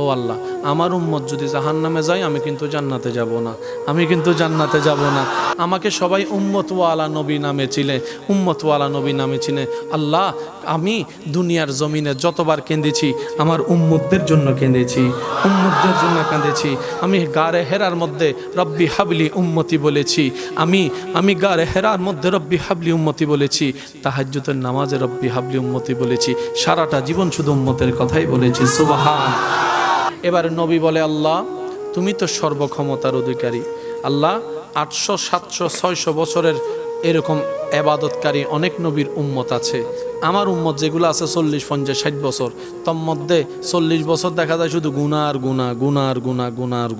ও আল্লাহ, আমার উম্মত যদি জাহান নামে যায়, আমি কিন্তু জান্নাতে যাব না। আমি কিন্তু জান্নাতে যাব না। আমাকে সবাই উম্মতওয়ালা নবী নামে চিনে, উম্মতওয়ালা নবী নামে চিনে। আল্লাহ, আমি দুনিয়ার জমিনে যতবার কেঁদেছি, আমার উম্মতদের জন্য কেঁদেছি, উম্মতদের জন্য কাঁদেছি। আমি গারে হেরার মধ্যে রব্বি হাবলি উম্মতি বলেছি। আমি আমি গারে হেরার মধ্যে রব্বি হাবলি উম্মতি বলেছি। তাহাজ্জুতের নামাজে রব্বি হাবলি উম্মতি বলেছি। সারাটা জীবন শুধু উম্মতের কথাই বলেছি। সুবাহান। এবার নবী বলে আল্লাহ তুমি তো সর্বক্ষমতার অধিকারী। আল্লাহ আটশো সাতশো ছয়শো বছরের এরকম এবাদতকারী অনেক নবীর উম্মত আছে। আমার উম্মত যেগুলো আছে চল্লিশ, পঞ্চাশ, ষাট বছর, তোর মধ্যে চল্লিশ বছর দেখা যায় শুধু গুণা আর গুণা গুণা আর গুণা আর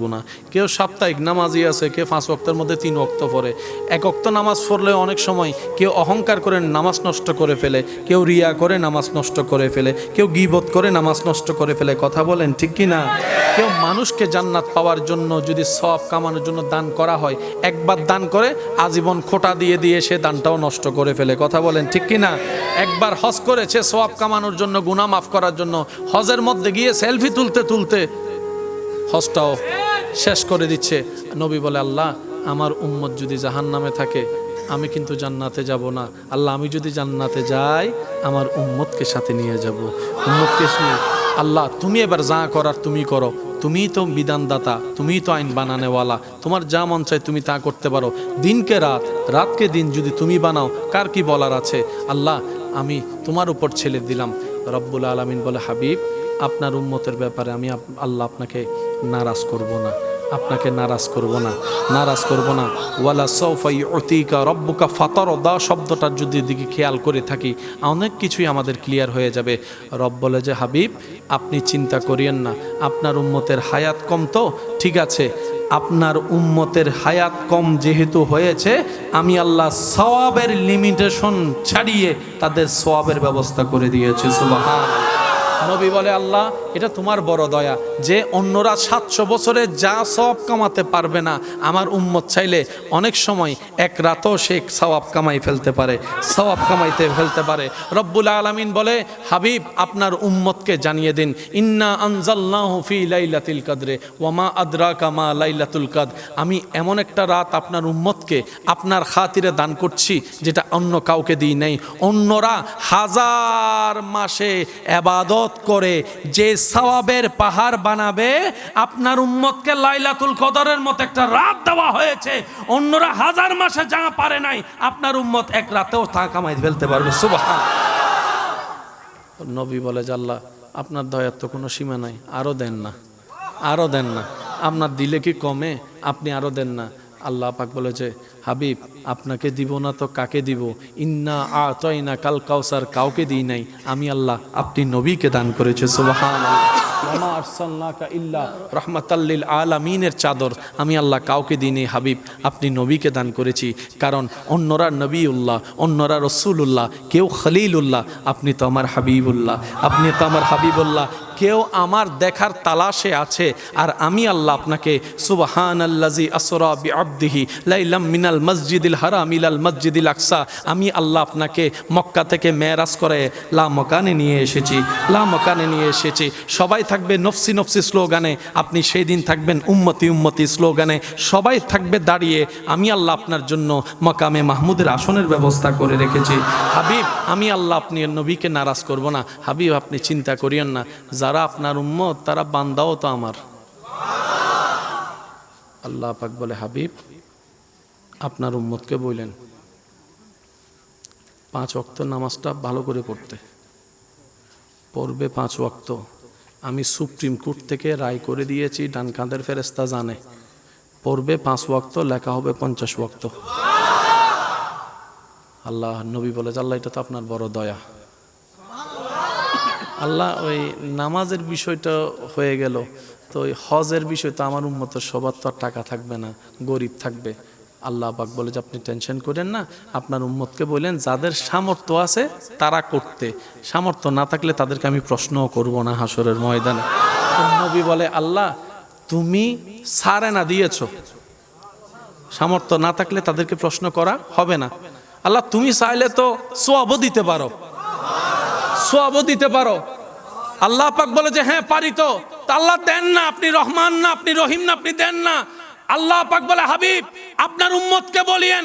কেউ সাপ্তাহিক নামাজই আছে, কেউ পাঁচ অক্তের মধ্যে তিন অক্ত পড়ে। এক অক্ত নামাজ পড়লে অনেক সময় কেউ অহংকার করে নামাজ নষ্ট করে ফেলে, কেউ রিয়া করে নামাজ নষ্ট করে ফেলে, কেউ গিবত করে নামাজ নষ্ট করে ফেলে। কথা বলেন ঠিক কি না কেউ মানুষকে জান্নাত পাওয়ার জন্য যদি সব কামানোর জন্য দান করা হয়, একবার দান করে আজীবন খোটা দিয়ে দিয়ে সে দানটাও নষ্ট করে ফেলে। কথা বলেন, ঠিক কি না একবার হজ করেছে সব কামানোর জন্য, গুনাহ মাফ করার জন্য, হজের মধ্যে গিয়ে সেলফি তুলতে তুলতে হজটাও শেষ করে দিচ্ছে। নবী বলে, আল্লাহ, আমার উম্মত যদি জাহান নামে থাকে, আমি কিন্তু জান্নাতে যাব না। আল্লাহ, আমি যদি জান্নাতে যাই, আমার উম্মতকে সাথে নিয়ে যাব। উম্মতকে নিয়ে আল্লাহ, তুমি এবার যা করার তুমি করো। তুমি তো বিধানদাতা, তুমি তো আইন বানানেওয়ালা, তোমার যা মন চায় তুমি তা করতে পারো। দিনকে রাত, রাতকে দিন যদি তুমি বানাও, কার কি বলার আছে? আল্লাহ, আমি তোমার উপর ছেলে দিলাম। রব্বুল আলমিন বলে, হাবিব, আপনার উন্মতের ব্যাপারে আমি আল্লাহ আপনাকে নারাজ করব না। আপনাকে নারাজ করব না, নারাজ করব না। ওয়ালা সৌফাই অতিকা রব্বুকা ফাতর, দা শব্দটার যদি দিকে খেয়াল করে থাকি, অনেক কিছুই আমাদের ক্লিয়ার হয়ে যাবে। রব বলে যে, হাবিব, আপনি চিন্তা করিয়েন না, আপনার উম্মতের হায়াত কম তো? ঠিক আছে, আপনার উম্মতের হায়াত কম যেহেতু হয়েছে, আমি আল্লাহ সওয়াবের লিমিটেশন ছাড়িয়ে তাদের সওয়াবের ব্যবস্থা করে দিয়েছি সুবহান নবী বলে, আল্লাহ, এটা তোমার বড় দয়া। যে অন্যরা সাতশো বছরে যা সব কামাতে পারবে না, আমার উম্মত চাইলে অনেক সময় এক রাতও সে সওয়াব কামাই ফেলতে পারে, সওয়াব কামাইতে ফেলতে পারে। রব্বুল আলমিন বলে, হাবিব, আপনার উম্মতকে জানিয়ে দিন, ইন্না আনজাল্লাহু ফি লাইলাতুল কদরে ওয়ামা আদরাকা মা লাইলাতুল কাদ আমি এমন একটা রাত আপনার উম্মতকে আপনার খাতিরে দান করছি, যেটা অন্য কাউকে দিই নাই। অন্যরা হাজার মাসে এবাদত করে, যে সওয়াবের পাহাড় বানাবে। আপনার উম্মতকে লাইলাতুল কদরের মতো একটা রাত দেওয়া হয়েছে। অন্যরা হাজার মাসে যা পারে নাই, আপনার উম্মত এক রাতেও তা কামাই ফেলতে পারবে। সুবহান। নবী বলে আল্লাহ, আপনার দয়ার তো কোনো সীমা নাই আরও দেন না আরও দেন না। আপনার দিলে কি কমে? আপনি আরও দেন না। আল্লাহ পাক বলেছে হাবিব, আপনাকে দিব না তো কাকে দিব? ইন্না আ না কাল কাউসার, কাউকে দিই নাই। আমি আল্লাহ, আপনি নবীকে দান করেছে। রহমতাল্লিল আলামিনের চাদর। আমি আল্লাহ কাউকে দিনে হাবিব, আপনি নবীকে দান করেছি। কারণ অন্যরা নবী উল্লাহ অন্যরা রসুল উল্লাহ কেউ খালিল উল্লাহ আপনি তো আমার হাবিবুল্লাহ। আপনি তো আমার হাবিবুল্লাহ কেউ আমার দেখার তালাশে আছে, আর আমি আল্লাহ আপনাকে সুবহান আল্লাজি আসরা আব্দিহি লাইলাম মিনাল মসজিদিল হারাম ইলাল মসজিদিল আকসা। আমি আল্লাহ আপনাকে মক্কা থেকে মেরাজ করে লা মকানে নিয়ে এসেছি, লা মকানে নিয়ে এসেছি। সবাই থাকবে নফসি নফসি স্লোগানে, আপনি সেই দিন থাকবেন উম্মতি উম্মতি স্লোগানে। সবাই থাকবে দাঁড়িয়ে, আমি আল্লাহ আপনার জন্য মকামে মাহমুদের আসনের ব্যবস্থা করে রেখেছি। হাবিব, আমি আল্লাহ আপনি নবীকে নারাজ করব না। হাবিব, আপনি চিন্তা করিয়েন না। আপনার উম্মত, তারা বান্দাও তো আমার। আল্লাহ পাক বলে, হাবিব, আপনার উম্মতকে বললেন, পাঁচ অক্ত নামাজটা ভালো করে পড়তে। পড়বে পাঁচ ওয়াক্ত। আমি সুপ্রিম কোর্ট থেকে রায় করে দিয়েছি ডান কাঁধের ফেরেস্তা জানে। পড়বে পাঁচ ওয়াক্ত, লেখা হবে পঞ্চাশ ওয়াক্ত। আল্লাহ নবী বলে, আল্লাহ, এটা তো আপনার বড় দয়া। আল্লাহ ওই নামাজের বিষয়টা হয়ে গেল। তো ওই হজের বিষয় তো আমার উন্মত সবার তো আর টাকা থাকবে না, গরিব থাকবে। আল্লাহ পাক বলে যে, আপনি টেনশন করেন না, আপনার উম্মতকে বললেন, যাদের সামর্থ্য আছে তারা করতে। সামর্থ্য না থাকলে তাদেরকে আমি প্রশ্নও করব না হাসরের ময়দানে। নবী বলে, আল্লাহ, তুমি সারে না দিয়েছ। সামর্থ্য না থাকলে তাদেরকে প্রশ্ন করা হবে না। আল্লাহ, তুমি চাইলে তো সোয়াবও দিতে পারো। সোয়াবও দিতে পারো। আল্লাহ পাক বলে যে হ্যাঁ পারি তো। আল্লাহ দেন না আপনি রহমান না আপনি রহিম না আপনি দেন না। আল্লাহ পাক বলে হাবিব আপনার উম্মতকে বলিয়েন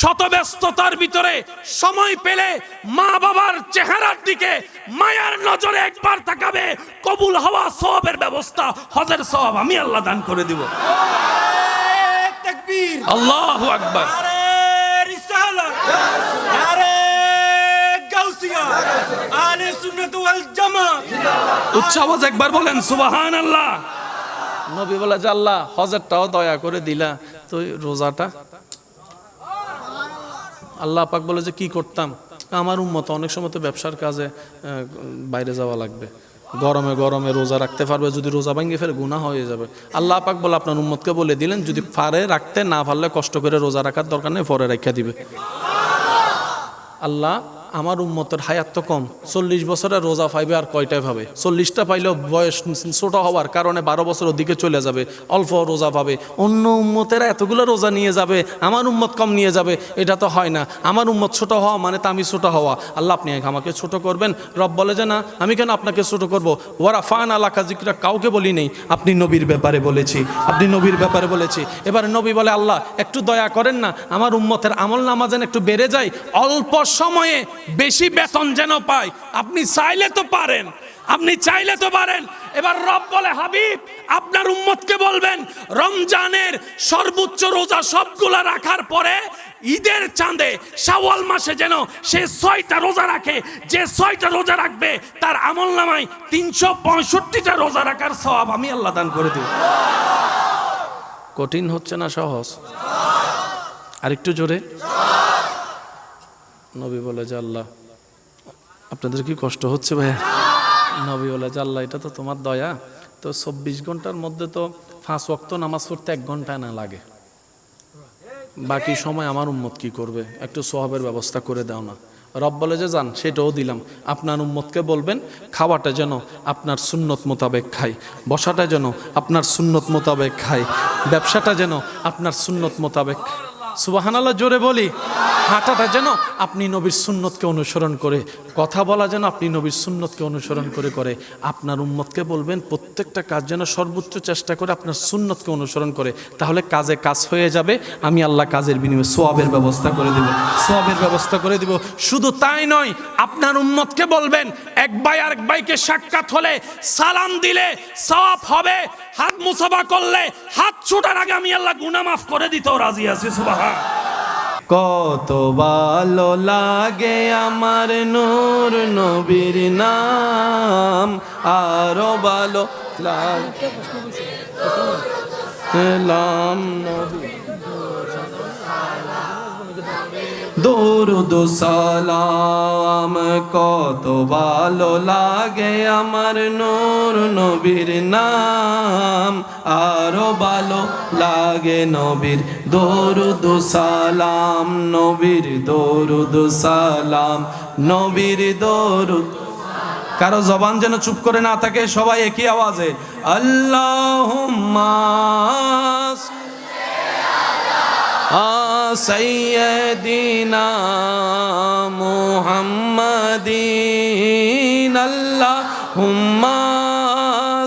শত ব্যস্ততার ভিতরে সময় পেলে মা বাবার চেহারার দিকে মায়ার নজরে একবার তাকাবে। কবুল হওয়া সওয়াবের ব্যবস্থা হজের সওয়াব আমি আল্লাহ দান করে দিব। তকবীর। আল্লাহু আকবার আরে রিসালা আরে গাউসিয়া একবার বলেন নবী বলে, যে আল্লাহ হজরটাও দয়া করে দিলা, তো রোজাটা? আল্লাহ পাক বলে যে, কি করতাম? আমার উন্মত অনেক সময় তো ব্যবসার কাজে বাইরে যাওয়া লাগবে। গরমে গরমে রোজা রাখতে পারবে, যদি রোজা ভাঙ্গি ফেলে গুনাহ হয়ে যাবে। আল্লাহ পাক বলে, আপনার উম্মতকে বলে দিলেন, যদি পারে রাখতে, না পারলে কষ্ট করে রোজা রাখার দরকার নেই, পরে রেখে দিবে। আল্লাহ আমার উন্মতের হায়াত তো কম। চল্লিশ বছরের রোজা পাইবে আর কয়টায় পাবে চল্লিশটা পাইলেও বয়স ছোট হওয়ার কারণে বারো বছর ওদিকে চলে যাবে, অল্প রোজা পাবে। অন্য উম্মতেরা এতগুলো রোজা নিয়ে যাবে, আমার উম্মত কম নিয়ে যাবে, এটা তো হয় না। আমার উম্মত ছোট হওয়া মানে তো আমি ছোট হওয়া। আল্লাহ, আপনি আমাকে ছোট করবেন। রব বলে যে, না, আমি কেন আপনাকে ছোট করব? ওরা ফান আলাকা জিকরা কাউকে বলি নেই। আপনি নবীর ব্যাপারে বলেছি, আপনি নবীর ব্যাপারে বলেছি। এবার নবী বলে, আল্লাহ, একটু দয়া করেন না, আমার উম্মতের আমল নামা যেন একটু বেড়ে যায়, অল্প সময়ে বেশি বেতন যেন পায়। আপনি চাইলে তো পারেন, আপনি চাইলে তো পারেন। এবার রব বলে, হাবিব, আপনার উম্মতকে বলবেন, রমজানের সর্বোচ্চ রোজা সবগুলা রাখার পরে ঈদের চাঁদে শাওয়াল মাসে যেন সে ছয়টা রোজা রাখে। যে ছয়টা রোজা রাখবে, তার আমল নামায় তিনশো পঁয়ষট্টিটা রোজা রাখার সওয়াব আমি আল্লাহ দান করে দেব। কঠিন হচ্ছে না, সহজ? আরেকটু জোরে? নবী বলে যে আল্লাহ, আপনাদের কি কষ্ট হচ্ছে ভাইয়া? নবী বলে যে আল্লাহ, এটা তো তোমার দয়া। তো চব্বিশ ঘণ্টার মধ্যে তো পাঁচ ওয়াক্ত নামাজ পড়তে এক ঘণ্টা না লাগে। বাকি সময় আমার উম্মত কি করবে? একটু সোহাবের ব্যবস্থা করে দাও না। রব বলে যে, যান, সেটাও দিলাম। আপনার উম্মতকে বলবেন, খাওয়াটা যেন আপনার সুন্নত মোতাবেক খাই বসাটা যেন আপনার সুন্নত মোতাবেক খাই ব্যবসাটা যেন আপনার সুন্নত মোতাবেক সুবাহানাল্লাহ, জোরে বলি। হাঁটাটা যেন আপনি নবীর সুন্নতকে অনুসরণ করে, কথা বলা যেন আপনি নবীর সুন্নতকে অনুসরণ করে করে। আপনার উম্মতকে বলবেন, প্রত্যেকটা কাজ যেন সর্বোচ্চ চেষ্টা করে আপনার সুন্নতকে অনুসরণ করে। তাহলে কাজে কাজ হয়ে যাবে, আমি আল্লাহ কাজের বিনিময়ে সোয়াবের ব্যবস্থা করে দেব। সোয়াবের ব্যবস্থা করে দিব। শুধু তাই নয়, আপনার উম্মতকে বলবেন এক ভাই আরেক ভাইকে সাক্ষাৎ হলে সালাম দিলে সওয়াব হবে, হাত মুসাফা করলে হাত ছোটার আগে আমি আল্লাহ গুনাহ মাফ করে দিতেও রাজি আছি সুবাহ কত ভালো লাগে আমার নূর নবীর নাম, আরও ভালো নবী। দরুদ সালাম, কত ভালো লাগে আমার নূর নবীর নাম। আরও ভালো লাগে নবীর দরুদ সালাম, নবীর দরুদ সালাম, নবীর দরুদ। কারও জবান যেন চুপ করে না থাকে সবাই একই আওয়াজে আল্লাহ سيدنا محمد اللهم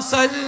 صل